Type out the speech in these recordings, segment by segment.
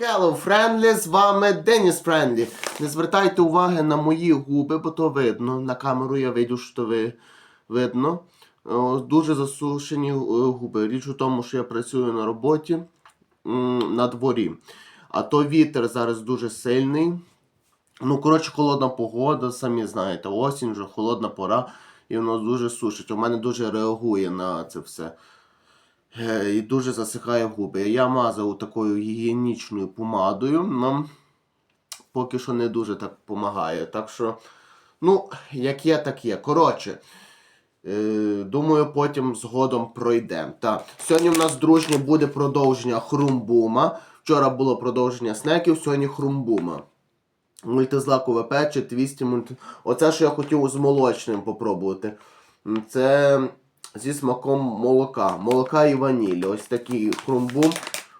Hello, Friendly, з вами Деніс Френдлі. Не звертайте уваги на мої губи, бо то видно. На камеру я видю, що ви... видно. Дуже засушені е, губи. Річ у тому, що я працюю на роботі на дворі. А то вітер зараз дуже сильний. Ну, коротше, холодна погода, самі знаєте, осінь вже холодна пора, і воно дуже сушить. У мене дуже реагує на це все. Е, І дуже засихає губи. Я мазав такою гігієнічною помадою, але поки що не дуже так допомагає. Так що, ну, як є, так є. Коротше, е, думаю, потім згодом пройдемо. Сьогодні в нас, дружнє, буде продовження хрумбума. Вчора було продовження снеків, сьогодні хрумбума. Мультизлакове пече, твісті мульти... Оце, що я хотів з молочним попробувати. Це зі смаком молока. Молока і ванілі. Ось такий хрумбум.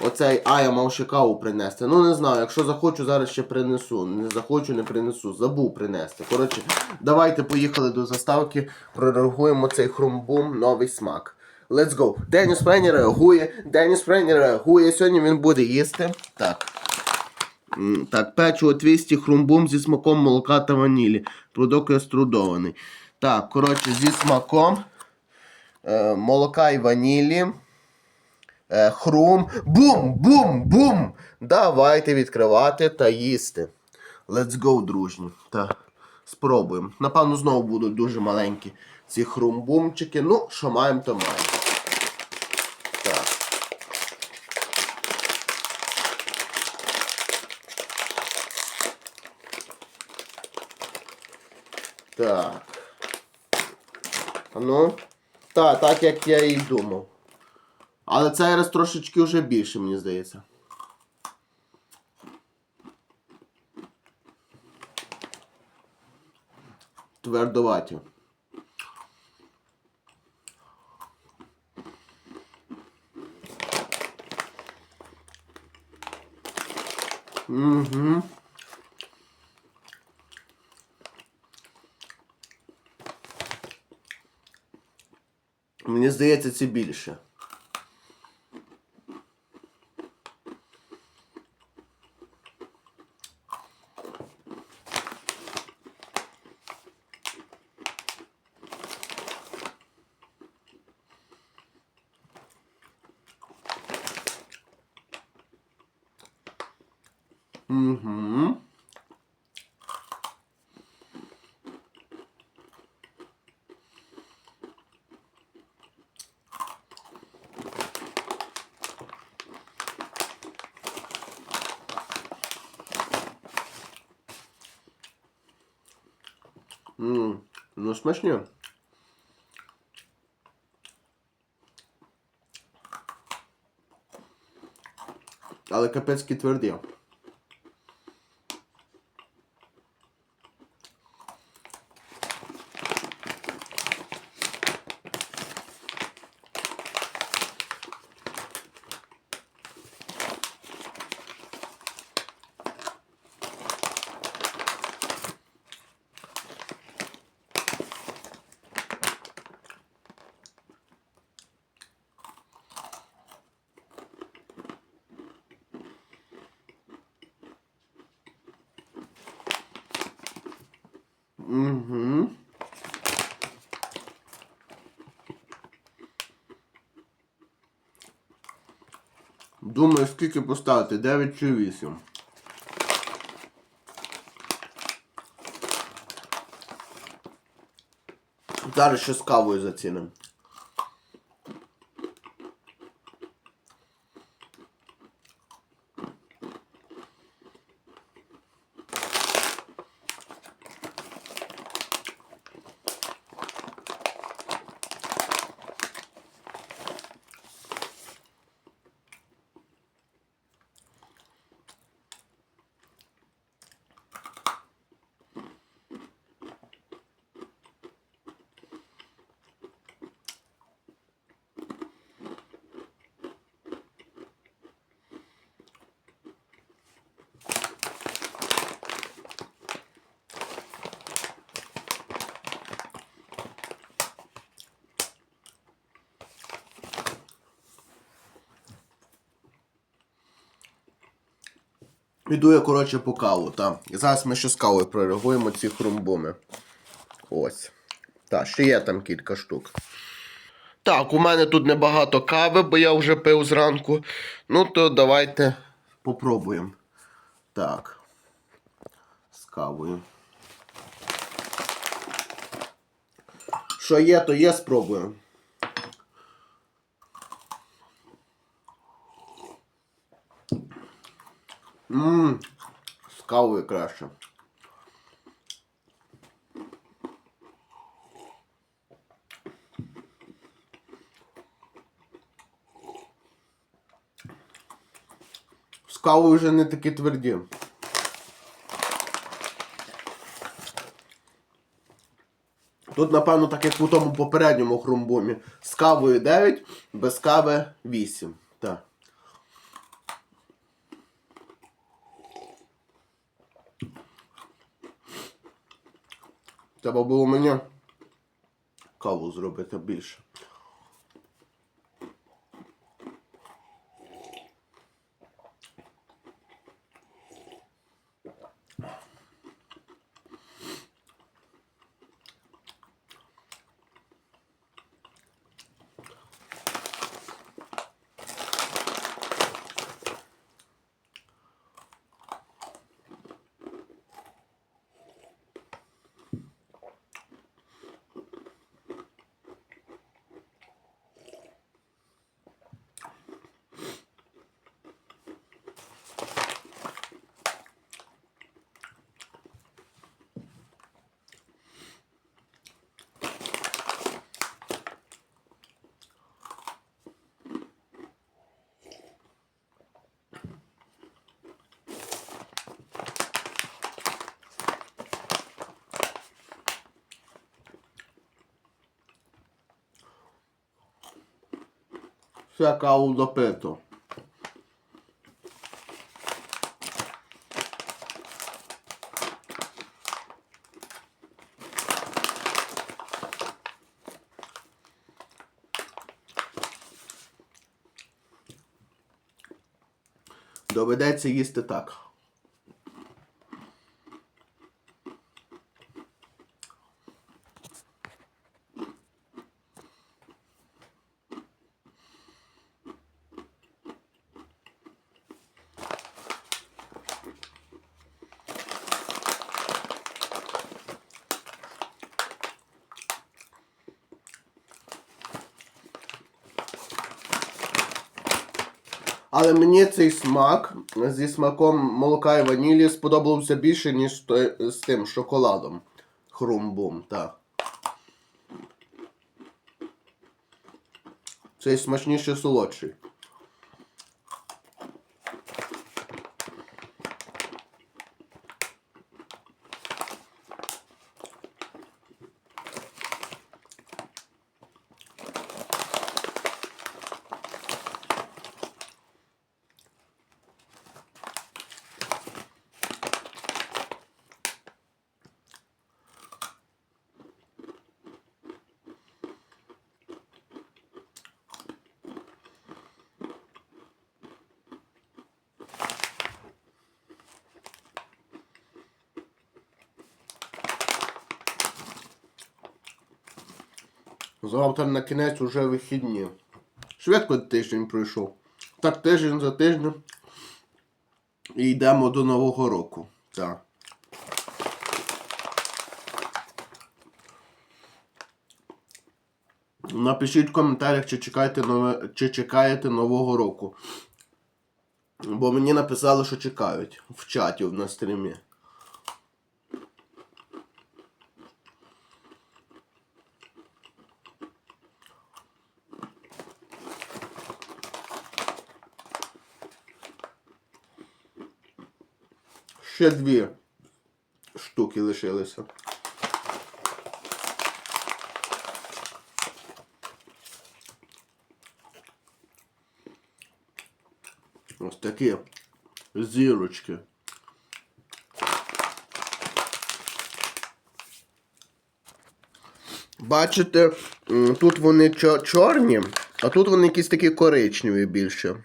Оцей, а, я мав ще каву принести. Ну не знаю, якщо захочу, зараз ще принесу. Не захочу, не принесу. Забув принести. Коротше, давайте поїхали до заставки, прореагуємо цей хрумбум, новий смак. Let's go. Деніс Френі реагує. Деніс Френі реагує. Сьогодні він буде їсти. Так. Так, печиво твісті хрумбум зі смаком молока та ванілі. Продукт еструдований. Так, коротше, зі смаком молока і ванілі. Е, хрум. Бум! Бум! Бум! Давайте відкривати та їсти. Let's go, дружні. Так, спробуємо. Напевно, знову будуть дуже маленькі ці хрумбумчики. Ну, що маємо, то маємо. Так. Так. А ну. Так, так як я і думав. Але цей раз трошечки вже більше, мені здається. Твердоваті. Угу. Мені здається, це більше. Угу. М, Ну, смачні. Але капецькі тверді. Угу. Думаю, скільки поставити? 9 чи 8. Зараз ще з кавою зацінимо. Іду я, коротше, по каву, так. І зараз ми ще з кавою прореагуємо ці хрумбуми. Ось. Так, ще є там кілька штук. Так, у мене тут небагато кави, бо я вже пив зранку. Ну, то давайте попробуємо. Так. З кавою. Що є, то є, спробуємо. Ммм, з кавою краще. З кавою вже не такі тверді. Тут, напевно, так як у тому попередньому хрумбумі. З кавою 9, без кави 8. Так. Треба було мені каву зробити більше. Все каву допито. Доведеться їсти так. Але мені цей смак зі смаком молока і ванілі сподобався більше, ніж з тим шоколадом. Хрумбум, так. Цей смачніше солодший. Завтра на кінець уже вихідні. Швидко тиждень пройшов. Так тиждень за тижнем. І йдемо до Нового року. Так. Напишіть в коментарях, чи чекаєте, нове, чи чекаєте Нового року. Бо мені написали, що чекають в чаті на стрімі. Ще дві штуки лишилися. Ось такі зірочки. Бачите, тут вони чорні, а тут вони якісь такі коричневі більше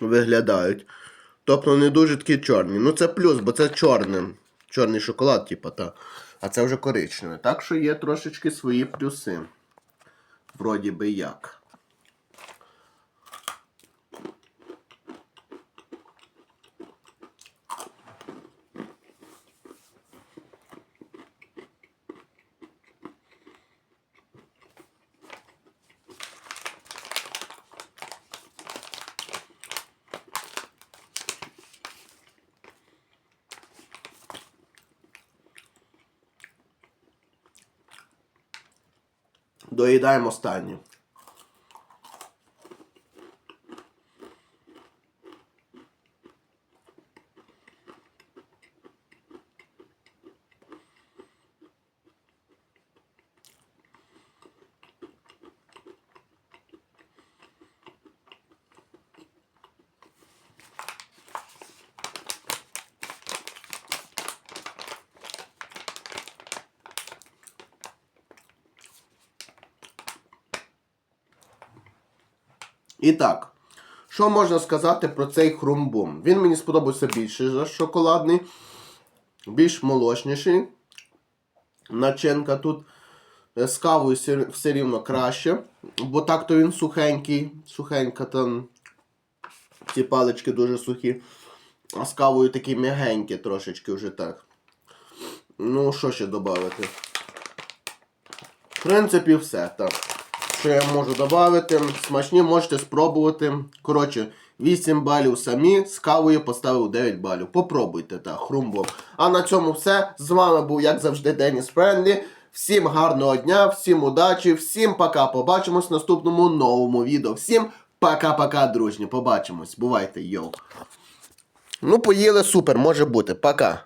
виглядають. Тобто не дуже такі чорні. Ну це плюс, бо це чорним. Чорний шоколад, типу, та. А це вже коричневий. Так що є трошечки свої плюси. Вроді би як. Доїдаємо останнє. І так, що можна сказати про цей хрумбум? Він мені сподобався більше за шоколадний, більш молочніший. Начинка тут е, з кавою все- рівно краще, бо так-то він сухенький, сухенька там. Ці палички дуже сухі. А з кавою такі м'ягенькі трошечки вже так. Ну, що ще додати? В принципі, все так. Що я можу додати? Смачні можете спробувати. Коротше, 8 балів самі, з кавою поставив 9 балів. Попробуйте, так, хрумбо. А на цьому все. З вами був, як завжди, Деніс Френдлі. Всім гарного дня, всім удачі, всім пока. Побачимось в наступному новому відео. Всім пока-пока, дружні. Побачимось. Бувайте, йоу. Ну, поїли супер, може бути. Пока.